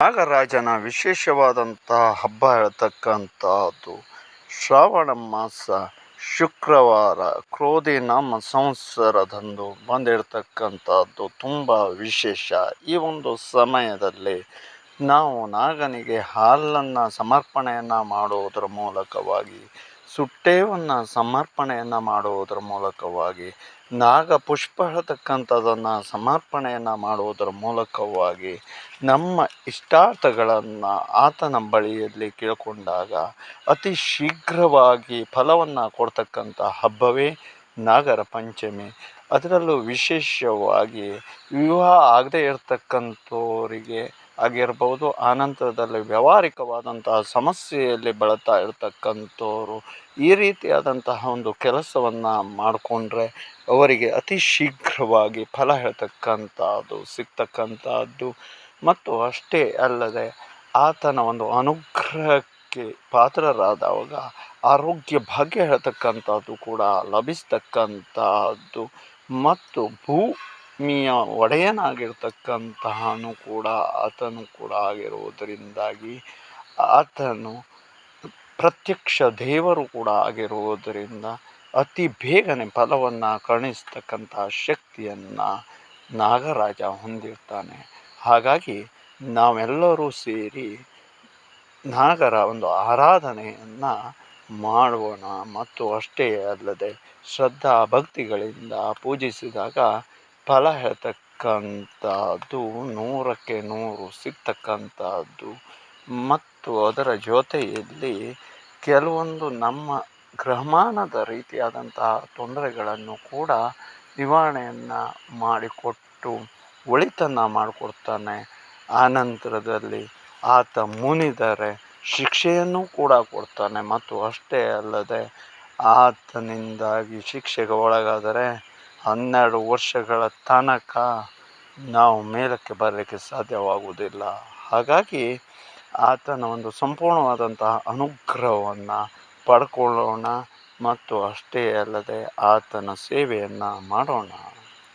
ನಾಗರಾಜನ ವಿಶೇಷವಾದಂತಹ ಹಬ್ಬ ಹೇಳ್ತಕ್ಕಂಥದ್ದು. ಶ್ರಾವಣ ಮಾಸ, ಶುಕ್ರವಾರ, ಕ್ರೋಧಿ ನಮ್ಮ ಸಂವತ್ಸರದಂದು ಬಂದಿರತಕ್ಕಂಥದ್ದು ತುಂಬ ವಿಶೇಷ. ಈ ಒಂದು ಸಮಯದಲ್ಲಿ ನಾವು ನಾಗನಿಗೆ ಹಾಲನ್ನು ಸಮರ್ಪಣೆಯನ್ನು ಮಾಡುವುದರ ಮೂಲಕವಾಗಿ ಸುಟ್ಟೇವನ್ನು ಸಮರ್ಪಣೆಯನ್ನು ಮಾಡುವುದರ ಮೂಲಕವಾಗಿ, ನಾಗ ಪುಷ್ಪ ಹೇಳ್ತಕ್ಕಂಥದ್ದನ್ನು ಸಮರ್ಪಣೆಯನ್ನು ಮಾಡುವುದರ ಮೂಲಕವಾಗಿ ನಮ್ಮ ಇಷ್ಟಾರ್ಥಗಳನ್ನು ಆತನ ಬಳಿಯಲ್ಲಿ ಕೇಳಿಕೊಂಡಾಗ ಅತಿ ಶೀಘ್ರವಾಗಿ ಫಲವನ್ನು ಕೊಡ್ತಕ್ಕಂಥ ಹಬ್ಬವೇ ನಾಗರ ಪಂಚಮಿ. ಅದರಲ್ಲೂ ವಿಶೇಷವಾಗಿ ವಿವಾಹ ಆಗದೇ ಇರತಕ್ಕಂಥವರಿಗೆ ಆಗಿರ್ಬೋದು. ಆನಂತರದಲ್ಲಿ ವ್ಯಾವಹಾರಿಕವಾದಂತಹ ಸಮಸ್ಯೆಯಲ್ಲಿ ಬಳಲ್ತಾ ಇರತಕ್ಕಂಥವ್ರು ಈ ರೀತಿಯಾದಂತಹ ಒಂದು ಕೆಲಸವನ್ನು ಮಾಡಿಕೊಂಡ್ರೆ ಅವರಿಗೆ ಅತಿ ಶೀಘ್ರವಾಗಿ ಫಲ ಹೇಳ್ತಕ್ಕಂಥದ್ದು, ಸಿಗ್ತಕ್ಕಂಥದ್ದು. ಮತ್ತು ಅಷ್ಟೇ ಅಲ್ಲದೆ ಆತನ ಒಂದು ಅನುಗ್ರಹಕ್ಕೆ ಪಾತ್ರರಾದವಾಗ ಆರೋಗ್ಯ ಭಾಗ್ಯ ಹೇಳ್ತಕ್ಕಂಥದ್ದು ಕೂಡ ಲಭಿಸ್ತಕ್ಕಂಥದ್ದು. ಮತ್ತು ಭೂಮಿಯ ಒಡೆಯನಾಗಿರ್ತಕ್ಕಂತಹನು ಕೂಡ ಆತನು ಕೂಡ ಆಗಿರುವುದರಿಂದಾಗಿ ಆತನು ಪ್ರತ್ಯಕ್ಷ ದೇವರು ಕೂಡ ಆಗಿರುವುದರಿಂದ ಅತಿ ಬೇಗನೆ ಫಲವನ್ನು ಕರುಣಿಸ್ತಕ್ಕಂತಹ ಶಕ್ತಿಯನ್ನು ನಾಗರಾಜ ಹೊಂದಿರ್ತಾನೆ. ಹಾಗಾಗಿ ನಾವೆಲ್ಲರೂ ಸೇರಿ ನಾಗರ ಒಂದು ಆರಾಧನೆಯನ್ನು ಮಾಡೋಣ ಮತ್ತು ಅಷ್ಟೇ ಅಲ್ಲದೆ ಶ್ರದ್ಧಾ ಭಕ್ತಿಗಳಿಂದ ಪೂಜಿಸಿದಾಗ ಫಲ ಹೇಳ್ತಕ್ಕಂಥದ್ದು ನೂರಕ್ಕೆ ನೂರು ಸಿಗ್ತಕ್ಕಂಥದ್ದು. ಮತ್ತು ಅದರ ಜೊತೆಯಲ್ಲಿ ಕೆಲವೊಂದು ನಮ್ಮ ಗ್ರಹಮಾನದ ರೀತಿಯಾದಂತಹ ತೊಂದರೆಗಳನ್ನು ಕೂಡ ನಿವಾರಣೆಯನ್ನು ಮಾಡಿಕೊಟ್ಟು, ಒಳಿತನ್ನು ಮಾಡಿಕೊಡ್ತಾನೆ. ಆನಂತರದಲ್ಲಿ ಆತ ಮುನಿದರೆ ಶಿಕ್ಷೆಯನ್ನು ಕೂಡ ಕೊಡ್ತಾನೆ. ಮತ್ತು ಅಷ್ಟೇ ಅಲ್ಲದೆ ಆತನಿಂದಾಗಿ ಶಿಕ್ಷೆಗೆ ಒಳಗಾದರೆ ಹನ್ನೆರಡು ವರ್ಷಗಳ ತನಕ ನಾವು ಮೇಲಕ್ಕೆ ಬರಲಿಕ್ಕೆ ಸಾಧ್ಯವಾಗುವುದಿಲ್ಲ. ಹಾಗಾಗಿ ಆತನ ಒಂದು ಸಂಪೂರ್ಣವಾದಂತಹ ಅನುಗ್ರಹವನ್ನು ಪಡ್ಕೊಳ್ಳೋಣ ಮತ್ತು ಅಷ್ಟೇ ಅಲ್ಲದೆ ಆತನ ಸೇವೆಯನ್ನು ಮಾಡೋಣ.